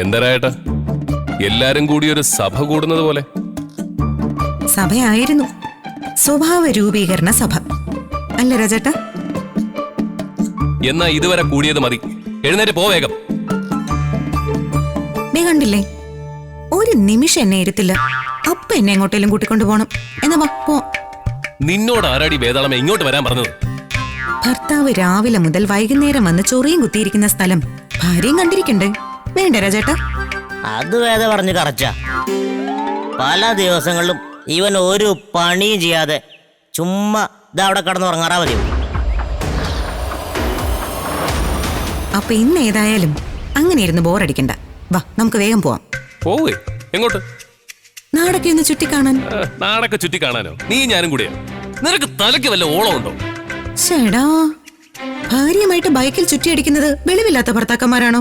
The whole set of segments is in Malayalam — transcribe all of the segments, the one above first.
എന്തരായേട്ടാ? എല്ലാരും കൂടി ഒരു സഭ കൂടുന്നത് പോലെ. സഭയായിരുന്നു. സ്വഭാവ രൂപീകരണ സഭ. അല്ല രാജേട്ട? എന്നാ ഇതുവരെ കൂടിയത് മതി. എഴുന്നേറ്റ് പോ വേഗം. നീ കണ്ടില്ലേ? ഒരു നിമിഷം എന്നെ ഇരുത്തില്ല. അപ്പ എന്നെ എങ്ങോട്ടേലും കൂട്ടിക്കൊണ്ടു പോണം. എന്നാ വാ പോ. നിന്നോട് ആരാടി വേതാളമ ഇങ്ങോട്ട് വരാൻ പറഞ്ഞത്? ഭർത്താവ് രാവിലെ മുതൽ വൈകുന്നേരം വന്ന് ചൊറിയും കുത്തിയിരിക്കുന്ന സ്ഥലം ഭാര്യയും കണ്ടിരിക്കണ്ടേ? വേണ്ട രാജേട്ട? അത് വേദ പറഞ്ഞു കറച്ച. പല ദിവസങ്ങളിലും ഇവൻ ഒരു പണിയും ചെയ്യാതെ ചുമ്മാ ഇതാ അവിടെ കിടന്ന് ഉറങ്ങാറാ മതി അപ്പൊ ഇന്ന് ഏതായാലും അങ്ങനെ ഇരുന്ന് ബോറടിക്കണ്ട. വാ നമുക്ക് വേഗം പോവാം. പോവേ. എങ്ങോട്ട്? നാടൊക്കെ ഒന്ന് ചുറ്റിക്കാണാൻ. നാടൊക്കെ ചുറ്റി കാണാനോ നീ ഞാനും കൂടിയാ. നിനക്ക് തലയ്ക്ക് വല്ല ഓളം ഉണ്ടോ? ചേടാ ഭാര്യയുമായിട്ട് ബൈക്കിൽ ചുറ്റിയടിക്കുന്നത് വെളിവില്ലാത്ത ഭർത്താക്കന്മാരാണോ?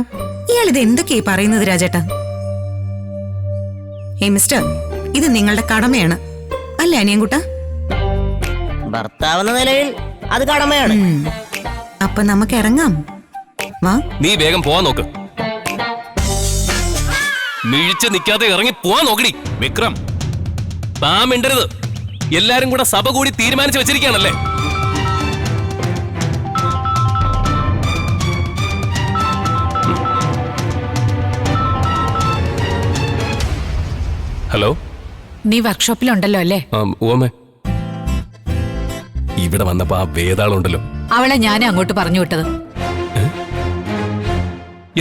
ഇയാൾ ഇത് എന്തൊക്കെയായി പറയുന്നത് രാജേട്ട? ഏ മിസ്റ്റർ ഇത് നിങ്ങളുടെ കടമയാണ്. അല്ലേ അനിയൻകുട്ട? ഭർത്താവെന്ന നിലയിൽ അത് കടമയാണ്. അപ്പൊ നമുക്ക് ഇറങ്ങാം. വാ. നീ വേഗം പോവാൻ നോക്ക്. മിഴിച്ച് നിൽക്കാതെ ഇറങ്ങി പോവാൻ നോക്കടി വിക്രം. താൻ മിണ്ടരുത്. എല്ലാരും കൂടെ സഭ കൂടി തീരുമാനിച്ചു വെച്ചിരിക്കുകയാണല്ലേ? ഹലോ നീ വർക്ക്ഷോപ്പിലുണ്ടല്ലോ അല്ലേ? ഓമേ ഇവിടെ വന്നപ്പോ ആ വേതാളുണ്ടല്ലോ അവളെ ഞാൻ അങ്ങോട്ട് പറഞ്ഞു വിട്ടത്.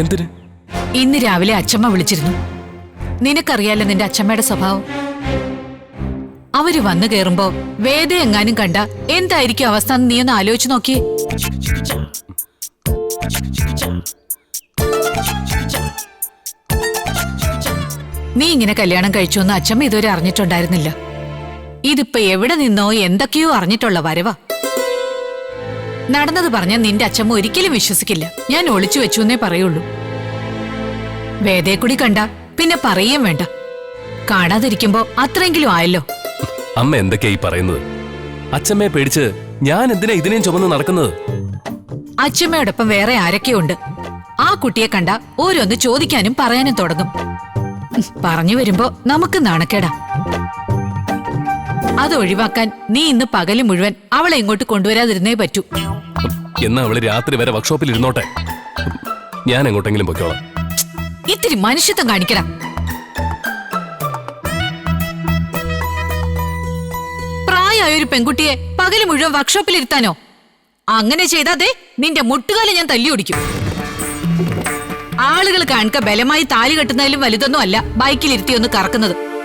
എന്തിന്? ഇന്ന് രാവിലെ അച്ചമ്മ വിളിച്ചിരുന്നു. നിനക്കറിയാലോ നിന്റെ അച്ചമ്മയുടെ സ്വഭാവം? അവർ വന്നു കയറുമ്പോ വേദ എങ്ങാനും കണ്ട എന്തായിരിക്കും അവസ്ഥ എന്ന് നീ ഒന്ന് ആലോചിച്ചു നോക്കിയേ. നീ ഇങ്ങനെ കല്യാണം കഴിച്ചു എന്ന് അച്ഛമ്മ ഇതുവരെ അറിഞ്ഞിട്ടുണ്ടായിരുന്നില്ല. ഇതിപ്പോ എവിടെ നിന്നോ എന്തൊക്കെയോ അറിഞ്ഞിട്ടുള്ള വരവാ. നടന്നത് പറഞ്ഞ നിന്റെ അച്ഛമ്മ ഒരിക്കലും വിശ്വസിക്കില്ല. ഞാൻ ഒളിച്ചു വെച്ചു എന്നേ പറയുള്ളൂ. വേദയെ കൂടി കണ്ട പിന്നെ പറയുകയും വേണ്ട. കാണാതിരിക്കുമ്പോ അത്രയെങ്കിലും ആയല്ലോ. അമ്മ എന്തൊക്കെയാ ഈ പറയുന്നത്? അച്ഛമ്മയെ പേടിച്ച് ഞാൻ എന്തിനാ ഇതിനെയും ചുമന്ന് നടക്കുന്നത്? അച്ഛമ്മയോടൊപ്പം വേറെ ആരൊക്കെയുണ്ട് ആ കുട്ടിയെ കണ്ട ഓരോന്ന് ചോദിക്കാനും പറയാനും തുടങ്ങും. പറഞ്ഞു വരുമ്പോ നമുക്ക് നാണക്കേടാ. അത് ഒഴിവാക്കാൻ നീ ഇന്ന് പകൽ മുഴുവൻ അവളെ ഇങ്ങോട്ട് കൊണ്ടുവരാതിരുന്നേ പറ്റൂ. എന്നാ അവൾ രാത്രി വരെ വർക്ക്ഷോപ്പിൽ ഇരുന്നോട്ടെ? ഞാൻ എങ്ങോട്ടെങ്കിലും പൊയ്ക്കോളാം. ഇത്തിരി മനുഷ്യത്വം കാണിക്കണം പ്രായമായ ഒരു പെൺകുട്ടിയെ പകൽ മുഴുവൻ വർക്ക്ഷോപ്പിൽ ഇരുത്താനോ? അങ്ങനെ ചെയ്താതെ നിന്റെ മുട്ടുകാലം ഞാൻ തല്ലി ഓടിക്കും ആളുകൾ കാണിക്ക ബലമായി താലി കെട്ടുന്നതിലും വലുതൊന്നും അല്ല. ബൈക്കിലിരുത്തി ഒന്ന് കറക്കുന്നത്.